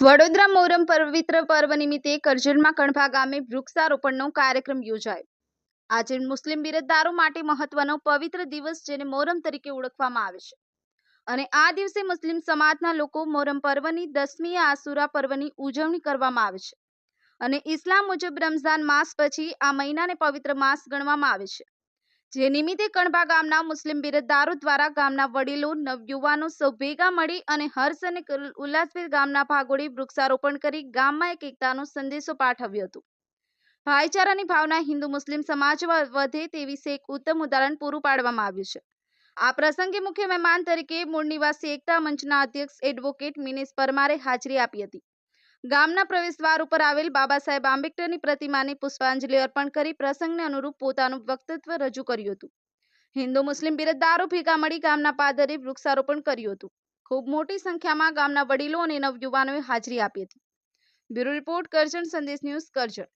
વડોદરા મોરમ પવિત્ર પર્વ નિમિત્તે કરજણમાં કણભા ગામે વૃક્ષારોપણનો કાર્યક્રમ યોજાયો. આજે મુસ્લિમ બિરદદારો માટે મહત્વનો પવિત્ર દિવસ જેને મોરમ તરીકે ઓળખવામાં આવે છે. અને આ દિવસે મુસ્લિમ સમાજના લોકો મોરમ પર્વની દસમી આસુરા પર્વની ઉજવણી કરવામાં આવે છે. અને ઇસ્લામ મુજબ રમઝાન માસ પછી આ મહિનાને પવિત્ર માસ ગણવામાં આવે છે. જે નિમિત્તે કણભા ગામના મુસ્લિમ બિરદદારો દ્વારા ગામના વડીલો, નવયુવાનો સૌ ભેગા મળી અને હર્ષ અને ઉલ્લાસભેર ગામના ભાગોળી વૃક્ષારોપણ કરી ગામમાં એક એકતાનો સંદેશો પાઠવ્યો હતો. ભાઈચારાની ભાવના હિન્દુ મુસ્લિમ સમાજમાં વધે તે વિશે એક ઉત્તમ ઉદાહરણ પૂરું પાડવામાં આવ્યું છે. આ પ્રસંગે મુખ્ય મહેમાન તરીકે મૂળ નિવાસી એકતા મંચના અધ્યક્ષ એડવોકેટ મિનેશ પરમારે હાજરી આપી હતી. ગામના પ્રવેશદ્વાર ઉપર આવેલ બાબા સાહેબ આંબેડકરની પ્રતિમાને પુષ્પાંજલિ અર્પણ કરી પ્રસંગને અનુરૂપ પોતાનું વક્તત્વ રજૂ કર્યું હતું. હિન્દુ મુસ્લિમ બિરદદારો ભેગા મળી ગામના પાદરે વૃક્ષારોપણ કર્યું હતું. ખૂબ મોટી સંખ્યામાં ગામના વડીલો અને નવયુવાનોએ હાજરી આપી હતી. બ્યુરો રિપોર્ટ કરજણ, સંદેશ ન્યૂઝ કરજણ.